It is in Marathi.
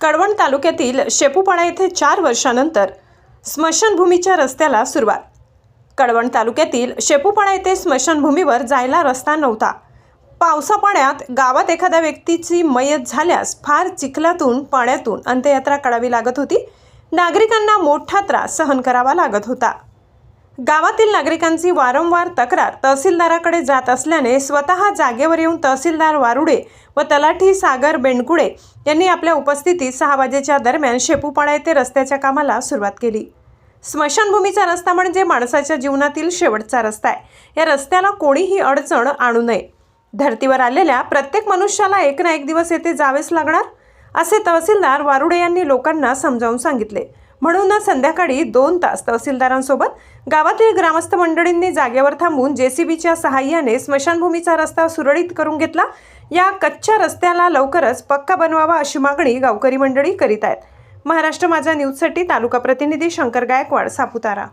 कडवण तालुक्यातील शेपूपाडा येथे चार वर्षानंतर स्मशानभूमीच्या रस्त्याला सुरुवात. कडवण तालुक्यातील शेपूपाडा येथे स्मशानभूमीवर जायला रस्ता नव्हता. पावसा पाण्यात गावात एखाद्या व्यक्तीची मयत झाल्यास फार चिखलातून पाण्यातून अंत्ययात्रा काढावी लागत होती. नागरिकांना मोठा त्रास सहन करावा लागत होता. गावातील नागरिकांची वारंवार तक्रार तहसीलदाराकडे जात असल्याने स्वतः जागेवर येऊन तहसीलदार वारुडे व तलाठी सागर बेंडकुडे यांनी आपल्या उपस्थितीत सहा वाजेच्या दरम्यान शेपूपाडा येथे रस्त्याच्या कामाला सुरुवात केली. स्मशानभूमीचा रस्ता म्हणजे माणसाच्या जीवनातील शेवटचा रस्ता आहे. या रस्त्याला कोणीही अडचण आणू नये. धर्तीवर आलेल्या प्रत्येक मनुष्याला एक ना एक दिवस येथे जावेच लागणार? असे तहसीलदार वारुडे यांनी लोकांना समजावून सांगितले. म्हणून संध्याकाळी दोन तास तहसीलदारांसोबत गावातील ग्रामस्थ मंडळींनी जागेवर थांबून जेसीबीच्या सहाय्याने स्मशानभूमीचा रस्ता सुरळीत करून घेतला. या कच्च्या रस्त्याला लवकरच पक्का बनवावा अशी मागणी गावकरी मंडळी करीत आहेत. महाराष्ट्र माझा न्यूजसाठी तालुका प्रतिनिधी शंकर गायकवाड सापुतारा.